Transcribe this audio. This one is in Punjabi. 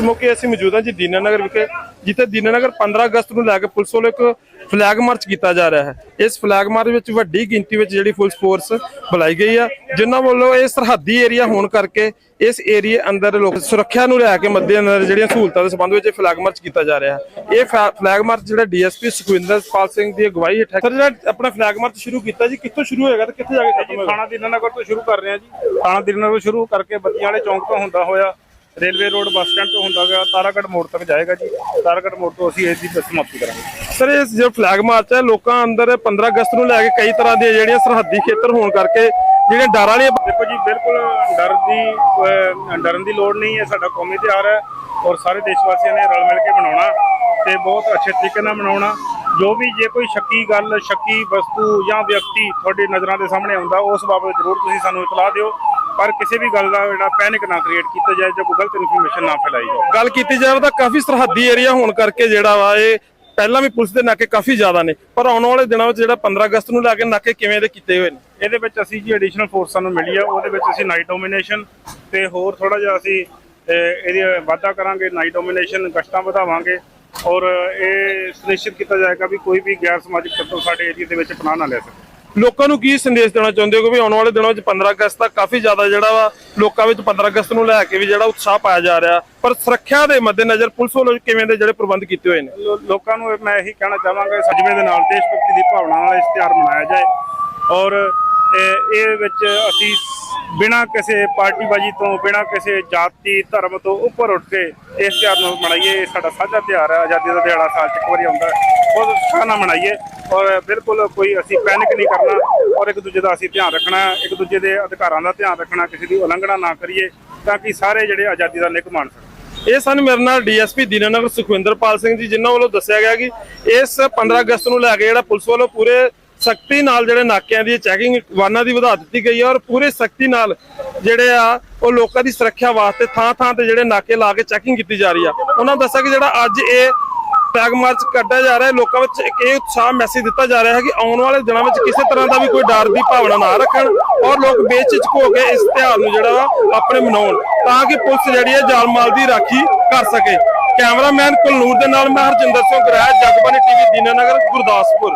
ਇਸ ਮੌਕੇ ਅਸੀਂ ਮੌਜੂਦ ਹਾਂ ਜੀ ਦੀਨਾਨਗਰ ਵਿਖੇ ਜਿੱਥੇ ਦੀਨਾਨਗਰ 15 ਅਗਸਤ ਨੂੰ ਲੈ ਕੇ ਪੁਲਿਸ ਵੱਲੋਂ ਇੱਕ ਫਲੈਗ ਮਾਰਚ ਕੀਤਾ ਜਾ ਰਿਹਾ ਹੈ। ਇਸ ਫਲੈਗ ਮਾਰਚ ਵਿੱਚ ਵੱਡੀ ਗਿਣਤੀ ਵਿੱਚ ਜਿਹੜੀ ਪੁਲਿਸ ਫੋਰਸ ਬੁਲਾਈ ਗਈ ਆ ਜਿਨ੍ਹਾਂ ਵੱਲੋਂ ਇਹ ਸਰਹੱਦੀ ਏਰੀਆ ਹੋਣ ਕਰਕੇ ਇਸ ਏਰੀਏ ਅੰਦਰ ਲੋਕ ਸੁਰੱਖਿਆ ਨੂੰ ਲੈ ਕੇ ਮੱਦੇਨਜ਼ਰ ਜਿਹੜੀਆਂ ਸਹੂਲਤਾਂ ਦੇ ਸੰਬੰਧ ਵਿੱਚ ਇਹ ਫਲੈਗ ਮਾਰਚ ਕੀਤਾ ਜਾ ਰਿਹਾ ਹੈ। ਇਹ ਫੈ- ਫਲੈਗ ਮਾਰਚ ਜਿਹੜਾ ਡੀਐਸਪੀ ਸੁਖਵਿੰਦਰਪਾਲ ਸਿੰਘ ਦੀ ਅਗਵਾਈ ਹੇਠ ਸਰ ਜਿਹੜਾ ਆਪਣਾ ਫਲੈਗ ਮਾਰਚ ਸ਼ੁਰੂ ਕੀਤਾ ਜੀ ਕਿੱਥੋਂ ਸ਼ੁਰੂ ਹੋਏਗਾ ਤੇ ਕਿੱਥੇ ਜਾ ਕੇ ਖਤਮ ਹੋਏਗਾ? ਥਾਣਾ ਦੀਨਾਨਗਰ ਤੋਂ ਸ਼ੁਰੂ ਕਰ ਰਹੇ ਹਾਂ ਜੀ। ਥਾਣਾ ਦੀਨਾਨਗਰ ਤੋਂ ਸ਼ੁਰੂ ਕਰਕੇ ਬੱਤੀਆਂ ਵਾਲੇ ਚੌਂਕ ਤੋਂ ਹੁੰਦਾ ਹੋਇਆ ਰੇਲਵੇ ਰੋਡ ਬੱਸ ਸਟੈਂਡ ਤੋਂ ਹੁੰਦਾ ਗਿਆ ਤਾਰਾਗੜ੍ਹ ਮੋੜ ਤੱਕ ਜਾਏਗਾ ਜੀ। ਤਾਰਾਗੜ੍ਹ ਮੋੜ ਤੋਂ ਅਸੀਂ ਇਸ ਦੀ ਸਮਾਪਤੀ ਕਰਾਂਗੇ। ਸਰ ਇਹ ਜਿਹੜਾ ਫਲੈਗ ਮਾਰਚ ਹੈ ਲੋਕਾਂ ਅੰਦਰ 15 ਅਗਸਤ ਨੂੰ ਲੈ ਕੇ ਕਈ ਤਰ੍ਹਾਂ ਦੀਆਂ ਜਿਹੜੀਆਂ ਸਰਹੱਦੀ ਖੇਤਰ ਹੋਣ ਕਰਕੇ ਜਿਹੜੀਆਂ ਡਰ ਵਾਲੀਆਂ ਦੇਖੋ ਜੀ ਬਿਲਕੁਲ ਡਰ ਦੀ ਡਰਨ ਦੀ ਲੋੜ ਨਹੀਂ ਹੈ ਸਾਡਾ ਕੌਮੀ ਤਿਉਹਾਰ ਹੈ ਔਰ ਸਾਰੇ ਦੇਸ਼ ਵਾਸੀਆਂ ਨੇ ਰਲ ਮਿਲ ਕੇ ਮਨਾਉਣਾ ਤੇ ਬਹੁਤ ਅੱਛੇ ਤਰੀਕੇ ਨਾਲ ਮਨਾਉਣਾ। ਜੋ ਵੀ ਜੇ ਕੋਈ ਸ਼ੱਕੀ ਗੱਲ ਸ਼ੱਕੀ ਵਸਤੂ ਜਾਂ ਵਿਅਕਤੀ ਤੁਹਾਡੀ ਨਜ਼ਰਾਂ ਦੇ ਸਾਹਮਣੇ ਆਉਂਦਾ ਉਸ ਬਾਬਤ ਜ਼ਰੂਰ ਤੁਸੀਂ ਸਾਨੂੰ ਇਤਲਾਹ ਦਿਓ। ਪਰ ਕਿਸੇ ਵੀ ਗੱਲ ਦਾ ਜਿਹੜਾ ਪੈਨਿਕ ਨਾ ਕ੍ਰੀਏਟ ਕੀਤਾ ਜਾਏ ਜਾਂ ਕੋਈ ਗਲਤ ਇਨਫੋਰਮੇਸ਼ਨ ਨਾ ਫੈਲਾਈ ਜਾਏ। ਗੱਲ ਕੀਤੀ ਜਾਵੇ ਤਾਂ ਕਾਫੀ ਸਰਹੱਦੀ ਏਰੀਆ ਹੋਣ ਕਰਕੇ ਜਿਹੜਾ ਵਾ ਇਹ ਪਹਿਲਾਂ ਵੀ ਪੁਲਿਸ ਦੇ ਨਾਕੇ ਕਾਫੀ ਜ਼ਿਆਦਾ ਨੇ ਪਰ ਆਉਣ ਵਾਲੇ ਦਿਨਾਂ ਵਿੱਚ ਜਿਹੜਾ 15 ਅਗਸਤ ਨੂੰ ਲੈ ਕੇ ਨਾਕੇ ਕਿਵੇਂ ਦੇ ਕੀਤੇ ਹੋਏ ਨੇ? ਇਹਦੇ ਵਿੱਚ ਅਸੀਂ ਜੀ ਐਡੀਸ਼ਨਲ ਫੋਰਸ ਸਾਨੂੰ ਮਿਲੀ ਆ ਉਹਦੇ ਵਿੱਚ ਅਸੀਂ ਨਾਈਟ ਡੋਮੀਨੇਸ਼ਨ ਤੇ ਹੋਰ ਥੋੜਾ ਜਿਹਾ ਅਸੀਂ ਇਹਦੀ ਵਾਧਾ ਕਰਾਂਗੇ ਨਾਈਟ ਡੋਮੀਨੇਸ਼ਨ ਗਸ਼ਤਾਂ ਵਧਾਵਾਂਗੇ ਔਰ ਇਹ ਸੁਨਿਸ਼ਚਿਤ ਕੀਤਾ ਜਾਏਗਾ ਵੀ ਕੋਈ ਵੀ ਗੈਰ ਸਮਾਜਿਕ ਤੱਤਵ ਸਾਡੇ ਏਰੀਆ ਦੇ ਵਿੱਚ ਪਨਾਹ ਨਾ ਲੈ ਸਕੇ। ਲੋਕਾਂ ਨੂੰ ਕੀ ਸੰਦੇਸ਼ ਦੇਣਾ ਚਾਹੁੰਦੇ ਹੋ? ਕਿ ਵੀ ਆਉਣ ਵਾਲੇ ਦਿਨਾਂ ਵਿੱਚ 15 ਅਗਸਤ ਦਾ ਕਾਫੀ ਜ਼ਿਆਦਾ ਜਿਹੜਾ ਵਾ, ਲੋਕਾਂ ਵਿੱਚ 15 ਅਗਸਤ ਨੂੰ ਲੈ ਕੇ ਵੀ ਜਿਹੜਾ ਉਤਸ਼ਾਹ ਪਾਇਆ ਜਾ ਰਿਹਾ। ਪਰ ਸੁਰੱਖਿਆ ਦੇ ਮੱਦੇਨਜ਼ਰ ਪੁਲਿਸ ਵੱਲੋਂ ਕਿਵੇਂ ਦੇ ਜਿਹੜੇ ਪ੍ਰਬੰਧ ਕੀਤੇ ਹੋਏ ਨੇ? ਲੋਕਾਂ ਨੂੰ ਮੈਂ ਇਹੀ ਕਹਿਣਾ ਚਾਹਾਂਗਾ, ਸਜਵੇਂ ਦੇ ਨਾਲ ਦੇਸ਼ ਭਗਤੀ ਦੀ ਭਾਵਨਾ ਨਾਲ ਇਸ ਤਿਉਹਾਰ ਮਨਾਇਆ ਜਾਏ। ਔਰ, ਇਹ ਵਿੱਚ ਅਸੀਂ ਬਿਨਾਂ ਕਿਸੇ ਪਾਰਟੀਬਾਜ਼ੀ ਤੋਂ, ਬਿਨਾਂ ਕਿਸੇ ਜਾਤੀ, ਧਰਮ ਤੋਂ ਉੱਪਰ ਉੱਠ ਕੇ ਇਸ ਤਿਉਹਾਰ ਨੂੰ ਮਨਾਈਏ। ਇਹ ਸਾਡਾ ਸਾਂਝਾ ਤਿਉਹਾਰ ਹੈ ਆਜ਼ਾਦੀ ਦਾ ਦਿਹਾੜਾ ਸਾਲ 'ਚ ਇੱਕ ਵਾਰੀ ਆਉਂਦਾ ਹੈ। ਬਹੁਤ ਉਤਸ਼ਾਹ ਮਨਾਈਏ ਔਰ ਬਿਲਕੁਲ ਕੋਈ ਅਸੀਂ ਪੈਨਿਕ ਨਹੀਂ ਕਰਨਾ ਔਰ ਇੱਕ ਦੂਜੇ ਦਾ ਅਸੀਂ ਧਿਆਨ ਰੱਖਣਾ, ਇੱਕ ਦੂਜੇ ਦੇ ਅਧਿਕਾਰਾਂ ਦਾ ਧਿਆਨ ਰੱਖਣਾ, ਕਿਸੇ ਦੀ ਉਲੰਘਣਾ ਨਾ ਕਰੀਏ ਤਾਂ ਕਿ ਸਾਰੇ ਜਿਹੜੇ ਆਜ਼ਾਦੀ ਦਾ ਨਿੱਘ ਮਾਣ ਸਕਣ ਇਹ ਸਨ ਮੇਰੇ ਨਾਲ ਡੀਐਸਪੀ ਦੀਨਾਨਗਰ ਸੁਖਵਿੰਦਰਪਾਲ ਸਿੰਘ ਜੀ, ਜਿਨ੍ਹਾਂ ਵੱਲੋਂ ਦੱਸਿਆ ਗਿਆ ਕਿ ਇਸ 15 ਅਗਸਤ ਨੂੰ ਲੈ ਕੇ ਜਿਹੜਾ ਪੁਲਿਸ ਵੱਲੋਂ ਪੂਰੇ ਸਖਤੀ ਨਾਲ ਜਿਹੜੇ ਨਾਕਿਆਂ ਦੀ ਚੈਕਿੰਗ ਵਾਹਨਾਂ ਦੀ ਵਧਾ ਦਿੱਤੀ ਗਈ ਹੈ ਔਰ ਪੂਰੇ ਸਖਤੀ ਨਾਲ ਜਿਹੜੇ ਆ, ਉਹ ਲੋਕਾਂ ਦੀ ਸੁਰੱਖਿਆ ਵਾਸਤੇ ਥਾਂ ਥਾਂ ਤੇ ਜਿਹੜੇ ਨਾਕੇ ਲਾ ਕੇ ਚੈਕਿੰਗ ਕੀਤੀ ਜਾ ਰਹੀ ਆ। ਉਹਨਾਂ ਦੱਸਿਆ ਕਿ ਜਿਹੜਾ ਅੱਜ ਇਹ ਫਲੈਗ ਮਾਰਚ ਕੱਢਿਆ ਜਾ ਰਿਹਾ ਹੈ। ਲੋਕਾਂ ਵਿੱਚ ਇੱਕ ਇਹ ਉਤਸ਼ਾਹ ਮੈਸੇਜ ਦਿੱਤਾ ਜਾ ਰਿਹਾ ਹੈ ਕਿ ਆਉਣ ਵਾਲੇ ਦਿਨਾਂ ਵਿੱਚ ਕਿਸੇ ਤਰ੍ਹਾਂ ਦਾ ਵੀ ਕੋਈ ਡਰ ਦੀ ਭਾਵਨਾ ਨਾ ਰੱਖਣ ਔਰ ਲੋਕ ਬੇਚਿਚਕ ਹੋ ਕੇ ਇਸ ਤਿਉਹਾਰ ਨੂੰ ਜਿਹੜਾ ਵਾ ਆਪਣੇ ਮਨਾਉਣ ਤਾਂ ਕਿ ਪੁਲਿਸ ਜਿਹੜੀ ਹੈ ਜਾਨ ਮਾਲ ਦੀ ਰਾਖੀ ਕਰ ਸਕੇ। ਕੈਮਰਾਮੈਨ ਕੁਲਨੂਰ ਦੇ ਨਾਲ ਮੈਂ ਹਰਜਿੰਦਰ ਸਿੰਘ, ਗ੍ਰਹਿ ਜਗਬਾਨੀ ਟੀਵੀ ਦੀਨਾਨਗਰ, ਗੁਰਦਾਸਪੁਰ।